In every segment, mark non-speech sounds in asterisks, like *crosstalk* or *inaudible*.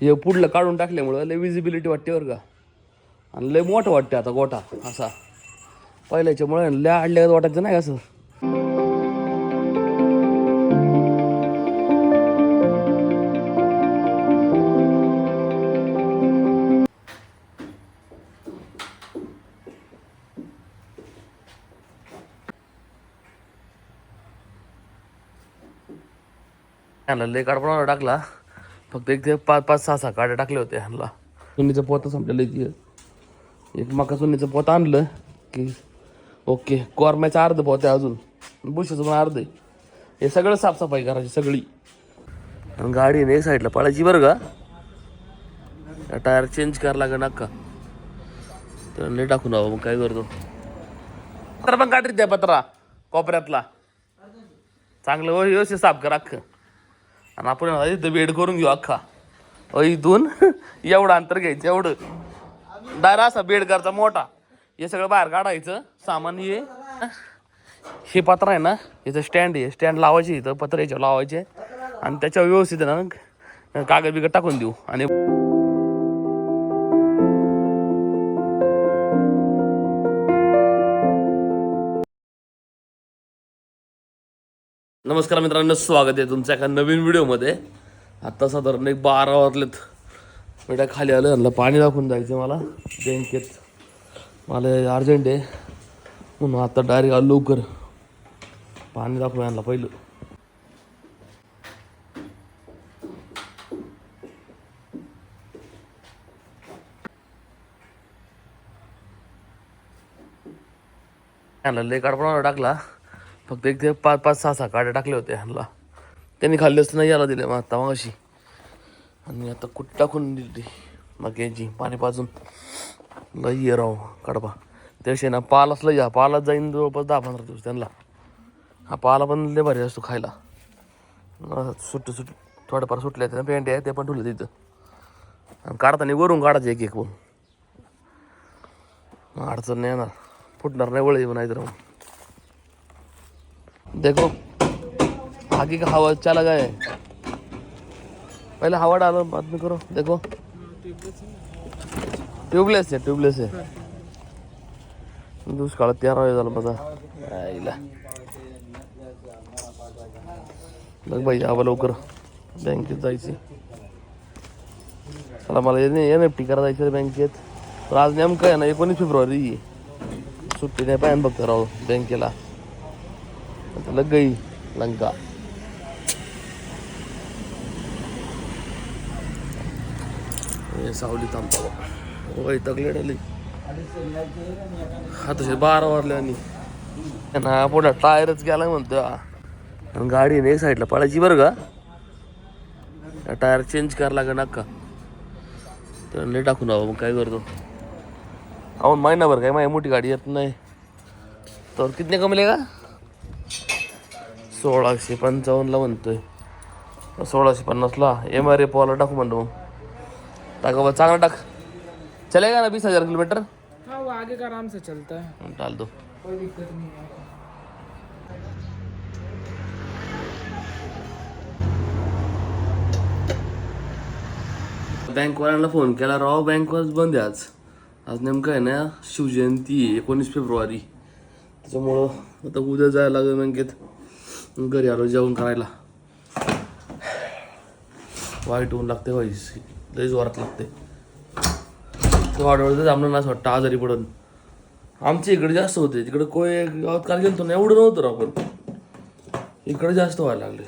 हे पुढलं काढून टाकल्यामुळं लय विजिबिलिटी वाटते बरं का. आणि लय मोठं वाटते आता गोठा असा. पहिल्याच्यामुळे लय आडल्या वाटायचं नाही असं? लय काढपणावर टाकला. फक्त एक ते पाच पाच सहा सहा काड्या टाकले होते ह्याला सुनीचं पोतं संपलेलं इथे एक मका सुनीचं पोत आणलं की ओके कोरम्याचं अर्ध पोत आहे अजून. बुशाचं पण अर्ध आहे. हे सगळं साफसफाई करायची सगळी. आणि गाडी एक साईडला पळायची बरं का? टायर चेंज करायला लागेल नका तर नाही टाकून हवं मग काय करतो? पत्रा पण काढीत द्या पत्रा कोपऱ्यातला. चांगलं व्यव- व्यवस्थित साफ कर अख्खं. आणि आपण इथं बेड करून घेऊ अख्खा. अ, इथून *laughs* एवढं अंतर घ्यायचं एवढं. दार असा बेड करता मोठा. हे सगळं बाहेर काढायचं सामान हे. हे पत्र आहे ना इथं स्टँड आहे. स्टँड लावायचे इथं पत्र याच्यावर लावायचे. आणि त्याच्यावर व्यवस्थित ना कागद बिगड टाकून देऊ. आणि नमस्कार मित्रांनो स्वागत आहे तुमच्या एका नवीन व्हिडिओमध्ये. आत्ता साधारण एक बारा वाजलेत. मी त्या खाली आलं आणलं पाणी दाखवून जायचं मला. बँकेत. मला अर्जंट आहे. म्हणून आता डायरेक्ट आलो लवकर. पाणी दाखवून आणलं पहिलं. आणलं लय काढपणा टाकला. फक्त एक ते पाच पाच सहा सहा काड्या टाकले होते ह्यांना. त्यांनी खाल्ले असते नाही याला दिले मग आता मग अशी आणि आता कुठे टाकून दिली मग यांची पाणी पाजून. लई ये राव कडबा. त्याशिवाय ना पालाच लई हा पालाच जाईन जवळपास दहा पंधरा दिवस त्यांना. हा पाला पण लय भारी असतो खायला. अं, सुट्ट सुट थोडेफार सुटले आहेत पेंट आहे ते पण ठेवले तिथं. आणि काढताना वरून काढायचे एक एक पण अडचण नाही येणार. फुटणार नाही वळी नाही तर मग. देखो आगे का हवा अच्छा लगा है। पहले हवा डालो बाद में करो देखो। ट्यूबलेस आहे ट्यूबलेस आहे दुष्काळात तेरा झालं माझा आईला बघ बाई यावं लवकर बँकेत जायची चला मला एन एन एफ टी करा जायचं बँकेत तर आज नेमकं आहे ना एकोणीस फेब्रुवारी सुट्टी नाही पाहिजे बघतो राव बँकेला लग गई लंका. हे सावली थांबता वय तगले डली हा तसे बारा वाजले आणि. ना पुढे टायरच गेला म्हणतो. आणि गाडी नाही साईडला पळायची बरं का? टायर चेंज करायला लागेल नका तर नाही टाकून हवं मग काय करतो? अहो महिनाभर काय माझी मोठी गाडी येत नाही. तर कितने कमले का सोळाशे पंचावन्नला म्हणतोय. सोळाशे पन्नासला. एम आर एफ वाला टाकू म्हणतो मग. टाका बा चांगला टाक. चलेगा ना बीस हजार किलोमीटर? हाँ वो आगे का आराम से चलता है डाल दो कोई दिक्कत नहीं है बँकवाल्यांना फोन केला राव बँक बंद आहे आज. आज नेमकं आहे ना शिवजयंती एकोणीस फेब्रुवारी. त्याच्यामुळं आता उद्या जायला लागेल बँकेत. घरी आलो जेवण करायला. वाईट होऊन लागते व्हायची लईच वरात लागते वाढवलं आम्हाला ना असं वाटतं आजारी पडून. आमच्या इकडे जास्त होते तिकडे कोय गावात काल गेलतो ना एवढं नव्हतं राव पण. इकडे जास्त व्हायला लागले.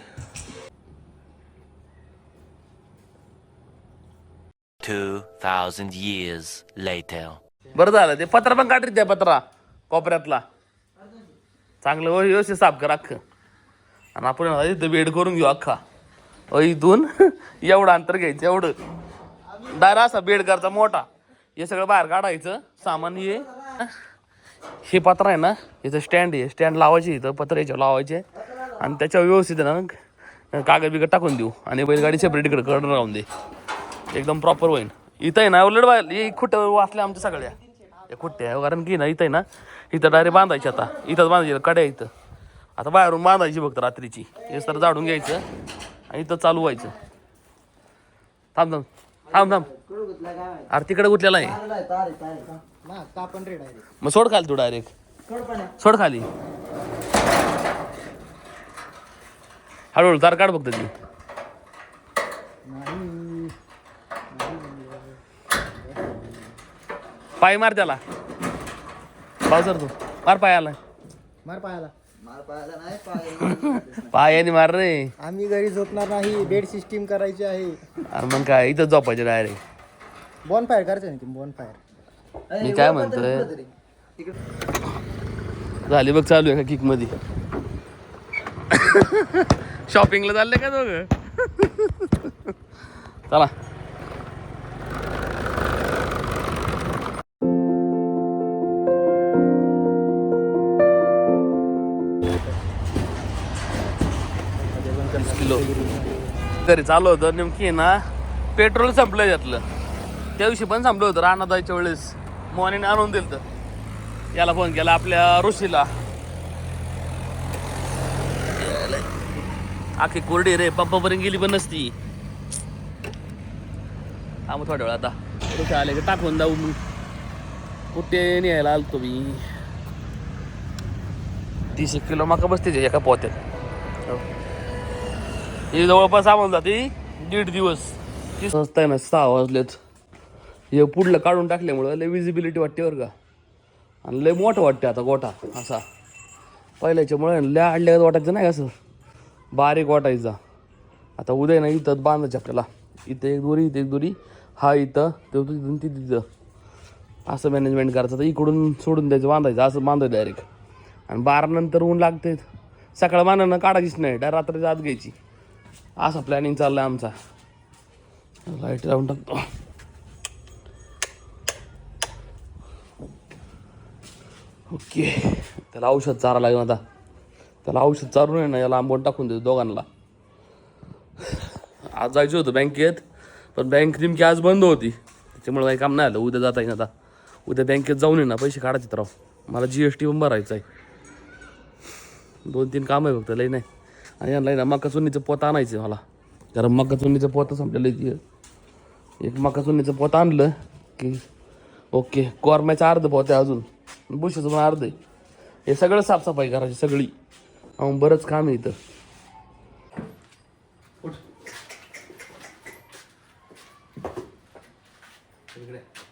2,000 years later. बरं झालं ते पत्रा पण काढीत द्या पत्रा कोपऱ्यातला. चांगलं व्यव- व्यवस्थित साफ कर आणि आपण इथं बेड करून घेऊ अख्खा. अ, इथून *laughs* एवढं अंतर घ्यायचं एवढं. डायरा असा बेड करता मोठा. हे सगळं बाहेर काढायचं सामान हे. हे पत्र आहे ना इथं स्टँड आहे. स्टँड लावायचे इथं पत्र याच्यावर लावायचे. आणि त्याच्यावर व्यवस्थित आहे ना कागद बिगड टाकून देऊ. आणि बैलगाडी सेपरेट इकडे कडून राहून दे. एकदम प्रॉपर होईन. इथं आहे ना उलट बाय हे खुट्ट्या वाचल्या आमच्या सगळ्या. या खुट्ट्या कारण की ना इथं आहे ना इथं डायरेक्ट बांधायची आता. इथंच बांधायचे कड्या इथं. आता बाहेरून बांधायची फक्त रात्रीची. हे सर जाडून घ्यायचं आणि इथं चालू व्हायचं. थांब थांब. थांब थांब. अरे तिकडे गुतलेला आहे. मग सोड खाली तू डायरेक्ट सोड खाली. हळूहळू तार काढ फक्त ती. पाय मार त्याला. पावसर तू. मार पायाला. मार पायाला. पायाने मार *laughs* रे. आम्ही घरी झोपणार नाही बेड सिस्टीम करायची आहे. अरे मग काय इथं झोपायचं डायरेक्ट बॉन फायर करायचं ना बॉन फायर मी काय म्हणतोय? झाली बघ चालू आहे का किकमध्ये शॉपिंगला चालले का दोघं? *laughs* चला. किलो. घरी चालू होतं नेमकी ना पेट्रोल संपलं त्यातलं त्या दिवशी पण संपलं होतं राणा जायच्या वेळेस. मोहनीने आणून दिलं तर याला फोन केला आपल्या ऋषीला. आखी कोरडी रे पंपापर्यंत गेली पण नसती. हा मग थोड्या वेळ आता ऋषी आले की टाकून जाऊ मग. कुठे न्यायला आलो मी? तीस एक किलो माका बसते एका पोत्यात. ही जवळपास आम्हाला जाते दीड दिवस. ती संस्था आहे ना सहा वाजलेत. हे पुढलं काढून टाकल्यामुळं लय विजिबिलिटी वाटते बरं का. आणि लय मोठं वाटते आता गोठा असा. पहिल्याच्यामुळे लय आडल्या वाटायचं नाही असं? बारीक वाटायचा. आता उद्या नाही इथं बांधायचं आपल्याला. इथं एक दोरी इथं एक दोरी. हा इथं तो तिथून ती तिथं. असं मॅनेजमेंट करायचं. तर इकडून सोडून द्यायचं बांधायचं. असं बांधायचं डायरेक्ट आणि बारानंतर ऊन लागते सकाळ बांधणं काढायचीच नाही. डाय रात्री जात घ्यायची. असा प्लॅनिंग चाललाय आमचा. लाइट लावून टाकतो. ओके त्याला औषध चारा लागेल आता. त्याला औषध चारू नये ना याला आंबवून टाकून देतो दोघांना. आज जायचं होतं बँकेत पण बँक नेमकी आज बंद होती. त्याच्यामुळे काही काम नाही आलं उद्या जाता येईन आता. उद्या बँकेत जाऊन ये ना पैसे काढायचे राव. मला जी एस टी पण भरायचं आहे. दोन तीन काम आहे फक्त लई नाही. आणि यांना ना मका चुन्नीचं पोत आणायचं आहे मला. कारण मका चुन्नीचं पोत संपलेलं आहे एक मका चुन्नीचं पोत आणलं की ओके कोरम्याचं अर्ध पोत आहे अजून. बुशाचं पण अर्ध आहे. हे सगळं साफसफाई करायची सगळी. अहो बरंच काम आहे इथं. जवळपास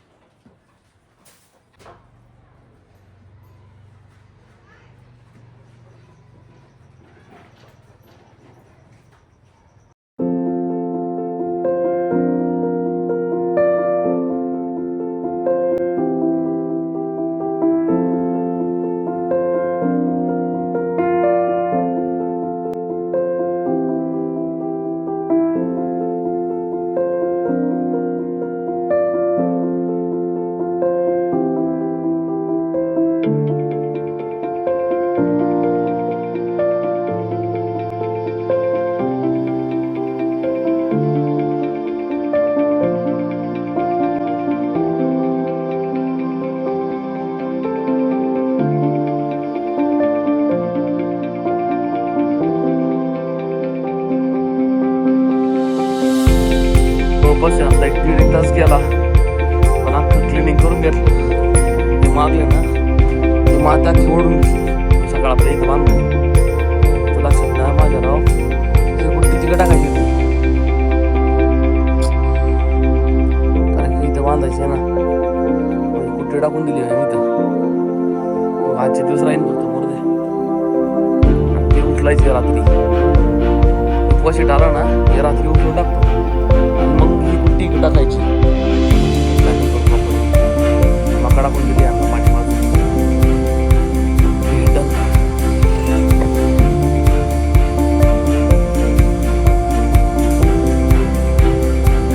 आता एक दीड एक तास गेला पण आता क्लिनिंग करून घेतलं ते मागले ना ते माता ओढून घेतली सकाळ आपल्या इथं बांधलं तर लक्षात नाही माझ्या राव ते कुठे तिकडे टाकायची कारण की इथं बांधायची आहे ना मग कुठे टाकून दिली आहे इथं आजचे दिवस राहीन फक्त मुर्दे आणि ते उठलायचे रात्री उपवाशी टाळा ना हे रात्री उठून टाकतो टाकायची. माकडा पण किती